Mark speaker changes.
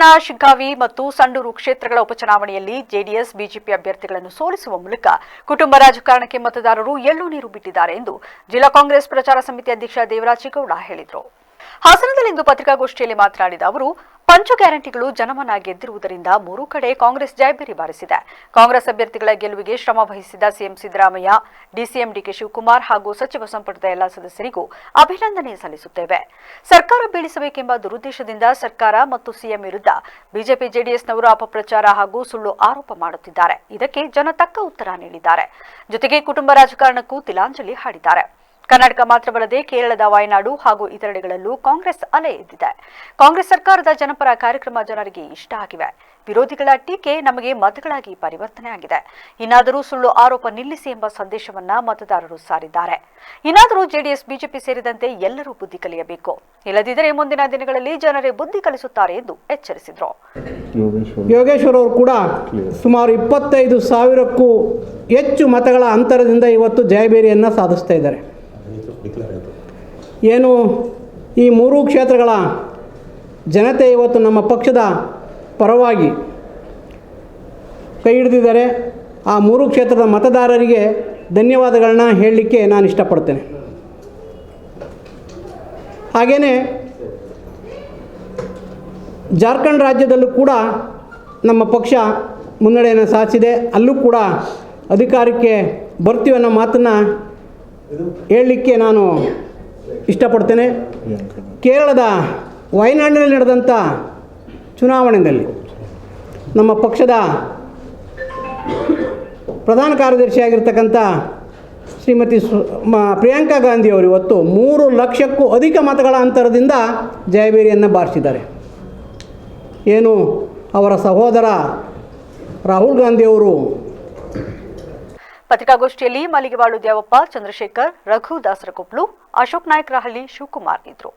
Speaker 1: ಬೆಂಗಳೂರಿನ ಶಿಗ್ಗಾವಿ ಮತ್ತು ಸಂಡೂರು ಕ್ಷೇತ್ರಗಳ ಉಪಚುನಾವಣೆಯಲ್ಲಿ ಜೆಡಿಎಸ್, ಬಿಜೆಪಿ ಅಭ್ಯರ್ಥಿಗಳನ್ನು ಸೋಲಿಸುವ ಮೂಲಕ ಕುಟುಂಬ ರಾಜಕಾರಣಕ್ಕೆ ಮತದಾರರು ಎಳ್ಳು ನೀರು ಬಿಟ್ಟಿದ್ದಾರೆ ಎಂದು ಜಿಲ್ಲಾ ಕಾಂಗ್ರೆಸ್ ಪ್ರಚಾರ ಸಮಿತಿ ಅಧ್ಯಕ್ಷ ದೇವರಾಜೇಗೌಡ ಹೇಳಿದರು. ಹಾಸನದಲ್ಲಿಂದು ಪತ್ರಿಕಾಗೋಷ್ಠಿಯಲ್ಲಿ ಮಾತನಾಡಿದ ಅವರು, ಪಂಚ ಗ್ಯಾರಂಟಿಗಳು ಜನಮನ ಗೆದ್ದಿರುವುದರಿಂದ ಮೂರು ಕಡೆ ಕಾಂಗ್ರೆಸ್ ಜಯಬೇರಿ ಬಾರಿಸಿದೆ. ಕಾಂಗ್ರೆಸ್ ಅಭ್ಯರ್ಥಿಗಳ ಗೆಲುವಿಗೆ ಶ್ರಮ ವಹಿಸಿದ CM Siddaramaiah, DCM DK Shivakumar ಹಾಗೂ ಸಚಿವ ಸಂಪುಟದ ಎಲ್ಲ ಸದಸ್ಯರಿಗೂ ಅಭಿನಂದನೆ ಸಲ್ಲಿಸುತ್ತೇವೆ. ಸರ್ಕಾರ ಬೀಳಿಸಬೇಕೆಂಬ ದುರುದ್ದೇಶದಿಂದ ಸರ್ಕಾರ ಮತ್ತು ಸಿಎಂ ವಿರುದ್ಧ ಬಿಜೆಪಿ, ಜೆಡಿಎಸ್ನವರು ಅಪಪ್ರಚಾರ ಹಾಗೂ ಸುಳ್ಳು ಆರೋಪ ಮಾಡುತ್ತಿದ್ದಾರೆ. ಇದಕ್ಕೆ ಜನ ತಕ್ಕ ಉತ್ತರ ನೀಡಿದ್ದಾರೆ. ಜೊತೆಗೆ ಕುಟುಂಬ ರಾಜಕಾರಣಕ್ಕೂ ತಿಲಾಂಜಲಿ ಹಾಡಿದ್ದಾರೆ. ಕರ್ನಾಟಕ ಮಾತ್ರವಲ್ಲದೆ ಕೇರಳದ ವಾಯನಾಡು ಹಾಗೂ ಇತರೆಡೆಗಳಲ್ಲೂ ಕಾಂಗ್ರೆಸ್ ಅಲೆ ಎದ್ದಿದೆ. ಕಾಂಗ್ರೆಸ್ ಸರ್ಕಾರದ ಜನಪರ ಕಾರ್ಯಕ್ರಮ ಜನರಿಗೆ ಇಷ್ಟ ಆಗಿವೆ. ವಿರೋಧಿಗಳ ಟೀಕೆ ನಮಗೆ ಮತಗಳಾಗಿ ಪರಿವರ್ತನೆ ಆಗಿದೆ. ಇನ್ನಾದರೂ ಸುಳ್ಳು ಆರೋಪ ನಿಲ್ಲಿಸಿ ಎಂಬ ಸಂದೇಶವನ್ನ ಮತದಾರರು ಸಾರಿದ್ದಾರೆ. ಇನ್ನಾದರೂ ಜೆಡಿಎಸ್, ಬಿಜೆಪಿ ಸೇರಿದಂತೆ ಎಲ್ಲರೂ ಬುದ್ಧಿ ಕಲಿಯಬೇಕು. ಇಲ್ಲದಿದ್ದರೆ ಮುಂದಿನ ದಿನಗಳಲ್ಲಿ ಜನರೇ ಬುದ್ಧಿ ಕಲಿಸುತ್ತಾರೆ ಎಂದು ಎಚ್ಚರಿಸಿದರು.
Speaker 2: ಯೋಗೇಶ್ವರ್ ಅವರು ಕೂಡ ಸುಮಾರು ಇಪ್ಪತ್ತೈದು ಸಾವಿರಕ್ಕೂ ಹೆಚ್ಚು ಮತಗಳ ಅಂತರದಿಂದ ಇವತ್ತು ಜಯಬೇರಿಯನ್ನು ಸಾಧಿಸ್ತಾ ಇದ್ದಾರೆ. ಏನು ಈ ಮೂರೂ ಕ್ಷೇತ್ರಗಳ ಜನತೆ ಇವತ್ತು ನಮ್ಮ ಪಕ್ಷದ ಪರವಾಗಿ ಕೈ ಹಿಡಿದಿದ್ದಾರೆ. ಆ ಮೂರು ಕ್ಷೇತ್ರದ ಮತದಾರರಿಗೆ ಧನ್ಯವಾದಗಳನ್ನ ಹೇಳಲಿಕ್ಕೆ ನಾನು ಇಷ್ಟಪಡ್ತೇನೆ. ಹಾಗೆಯೇ ಜಾರ್ಖಂಡ್ ರಾಜ್ಯದಲ್ಲೂ ಕೂಡ ನಮ್ಮ ಪಕ್ಷ ಮುನ್ನಡೆಯನ್ನು ಸಾಧಿಸಿದೆ. ಅಲ್ಲೂ ಕೂಡ ಅಧಿಕಾರಕ್ಕೆ ಬರ್ತೀವಿ ಅನ್ನೋ ಮಾತನ್ನು ಹೇಳಲಿಕ್ಕೆ ನಾನು ಇಷ್ಟಪಡ್ತೇನೆ. ಕೇರಳದ ವಯನಾಡಿನಲ್ಲಿ ನಡೆದಂಥ ಚುನಾವಣೆಯಲ್ಲಿ ನಮ್ಮ ಪಕ್ಷದ ಪ್ರಧಾನ ಕಾರ್ಯದರ್ಶಿಯಾಗಿರ್ತಕ್ಕಂಥ ಶ್ರೀಮತಿ ಪ್ರಿಯಾಂಕಾ ಗಾಂಧಿ ಅವರು ಇವತ್ತು ಮೂರು ಲಕ್ಷಕ್ಕೂ ಅಧಿಕ ಮತಗಳ ಅಂತರದಿಂದ ಜಯಬೇರಿಯನ್ನು ಬಾರಿಸಿದ್ದಾರೆ. ಏನು ಅವರ ಸಹೋದರ ರಾಹುಲ್ ಗಾಂಧಿಯವರು
Speaker 1: ಪತ್ರಿಕಾಗೋಷ್ಠಿಯಲ್ಲಿ ಮಲ್ಲಿಗೆವಾಳು ದ್ಯಾವಪ್ಪ ಚಂದ್ರಶೇಖರ್ ರಘು ದಾಸರಕೊಪ್ಲು ಅಶೋಕ್ ನಾಯ್ಕರಹಳ್ಳಿ ಶಿವಕುಮಾರ್ ಇದ್ರು.